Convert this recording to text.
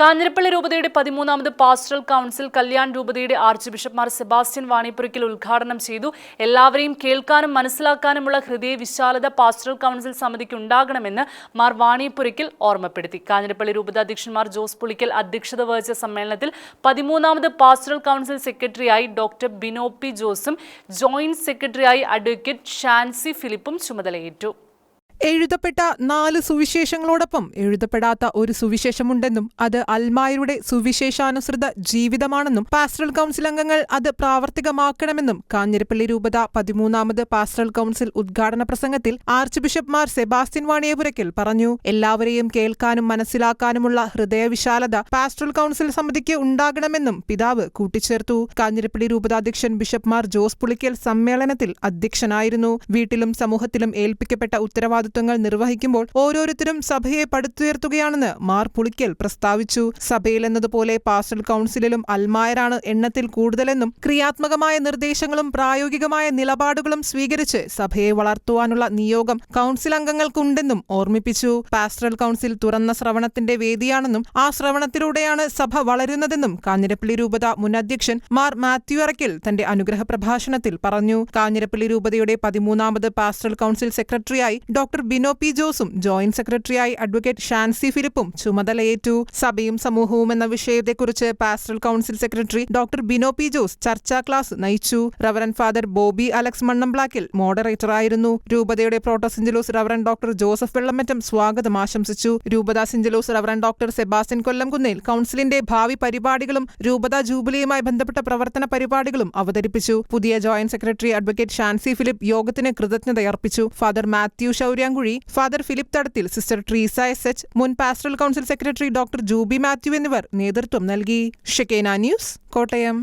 കാഞ്ഞിരപ്പള്ളി രൂപതയുടെ പതിമൂന്നാമത് pastoral council Kalyan രൂപതയുടെ arch ബിഷപ്പ്മാർ Sebastian Vanipurackal ഉദ്ഘാടനം ചെയ്തു. എല്ലാവരെയും കേൾക്കാനും മനസ്സിലാക്കാനുമുള്ള ഹൃദയ വിശാലത പാസ്റ്ററൽ കൗൺസിൽ സമിതിക്ക് ഉണ്ടാകണമെന്ന് മാർ വാണിപ്പുരയ്ക്കൽ ഓർമ്മപ്പെടുത്തി. കാഞ്ഞിരപ്പള്ളി രൂപത അധ്യക്ഷന്മാർ ജോസ് പുളിക്കൽ അധ്യക്ഷത വഹിച്ച സമ്മേളനത്തിൽ പതിമൂന്നാമത് പാസ്റ്ററൽ കൗൺസിൽ സെക്രട്ടറിയായി ഡോക്ടർ ബിനോപ്പി ജോസും ജോയിന്റ് സെക്രട്ടറിയായി അഡ്വക്കേറ്റ് ഷാൻസി ഫിലിപ്പും ചുമതലയേറ്റു. എഴുതപ്പെട്ട നാല് സുവിശേഷങ്ങളോടൊപ്പം എഴുതപ്പെടാത്ത ഒരു സുവിശേഷമുണ്ടെന്നും അത് അൽമായരുടെ സുവിശേഷാനുസൃത ജീവിതമാണെന്നും പാസ്റ്ററൽ കൗൺസിൽ അംഗങ്ങൾ അത് പ്രാവർത്തികമാക്കണമെന്നും കാഞ്ഞിരപ്പള്ളി രൂപത പതിമൂന്നാമത് പാസ്റ്ററൽ കൗൺസിൽ ഉദ്ഘാടന പ്രസംഗത്തിൽ archbishop Mar Sebastian Vaniyapurackal പറഞ്ഞു. എല്ലാവരെയും കേൾക്കാനും മനസ്സിലാക്കാനുമുള്ള ഹൃദയവിശാലത പാസ്റ്ററൽ കൗൺസിൽ സമിതിക്ക് ഉണ്ടാകണമെന്നും പിതാവ് കൂട്ടിച്ചേർത്തു. കാഞ്ഞിരപ്പള്ളി രൂപതാധ്യക്ഷൻ ബിഷപ്പ്മാർ ജോസ് പുളിക്കൽ സമ്മേളനത്തിൽ അധ്യക്ഷനായിരുന്നു. വീട്ടിലും സമൂഹത്തിലും ഏൽപ്പിക്കപ്പെട്ട ഉത്തരവാദിത്വങ്ങൾ നിർവഹിക്കുമ്പോൾ ഓരോരുത്തരും സഭയെ പടുത്തുയർത്തുകയാണെന്ന് മാർ പുളിക്കൽ പ്രസ്താവിച്ചു. സഭയിൽ എന്നതുപോലെ പാസ്റ്റൽ കൗൺസിലിലും അൽമായരാണ് എണ്ണത്തിൽ കൂടുതലെന്നും ക്രിയാത്മകമായ നിർദ്ദേശങ്ങളും പ്രായോഗികമായ നിലപാടുകളും സ്വീകരിച്ച് സഭയെ വളർത്തുവാനുള്ള നിയോഗം കൗൺസിൽ അംഗങ്ങൾക്കുണ്ടെന്നും ഓർമ്മിപ്പിച്ചു. പാസ്റ്റൽ കൗൺസിൽ തുറന്ന ശ്രവണത്തിന്റെ വേദിയാണെന്നും ആ ശ്രവണത്തിലൂടെയാണ് സഭ വളരുന്നതെന്നും കാഞ്ഞിരപ്പള്ളി രൂപത മുൻ അധ്യക്ഷൻ മാർ മാത്യു അറയ്ക്കൽ തന്റെ അനുഗ്രഹ പ്രഭാഷണത്തിൽ പറഞ്ഞു. കാഞ്ഞിരപ്പള്ളി രൂപതയുടെ പതിമൂന്നാമത് പാസ്റ്റൽ കൗൺസിൽ സെക്രട്ടറിയായി ഡോക്ടർ ബിനോ പി ജോസും ജോയിന്റ് സെക്രട്ടറിയായി അഡ്വക്കേറ്റ് ഷാൻസി ഫിലിപ്പും ചുമതലയേറ്റു. സഭയും സമൂഹവും എന്ന വിഷയത്തെക്കുറിച്ച് pastoral council secretary doctor Bino P Jose ചർച്ചാ ക്ലാസ് നയിച്ചു. Reverend father Bobby Alex Mannamplackal മോഡറേറ്ററായിരുന്നു. രൂപതയുടെ protosyncellus reverend doctor Joseph Vellamattam സ്വാഗതം ആശംസിച്ചു. രൂപത syncellus reverend doctor Sebastian Kollamkunnel കൗൺസിലിന്റെ ഭാവി പരിപാടികളും രൂപത ജൂബിലിയുമായി ബന്ധപ്പെട്ട പ്രവർത്തന പരിപാടികളും അവതരിപ്പിച്ചു. പുതിയ joint secretary advocate Shancy Philip യോഗത്തിന് കൃതജ്ഞതയർപ്പിച്ചു. Father Mathew Shouryamkuzhy father Philip Thadathil sister Treesa S H മുൻ pastoral council secretary doctor Jubi Mathew എന്നിവർ നേതൃത്വം നൽകി. ഷെക്കേന ന്യൂസ് കോട്ടയം.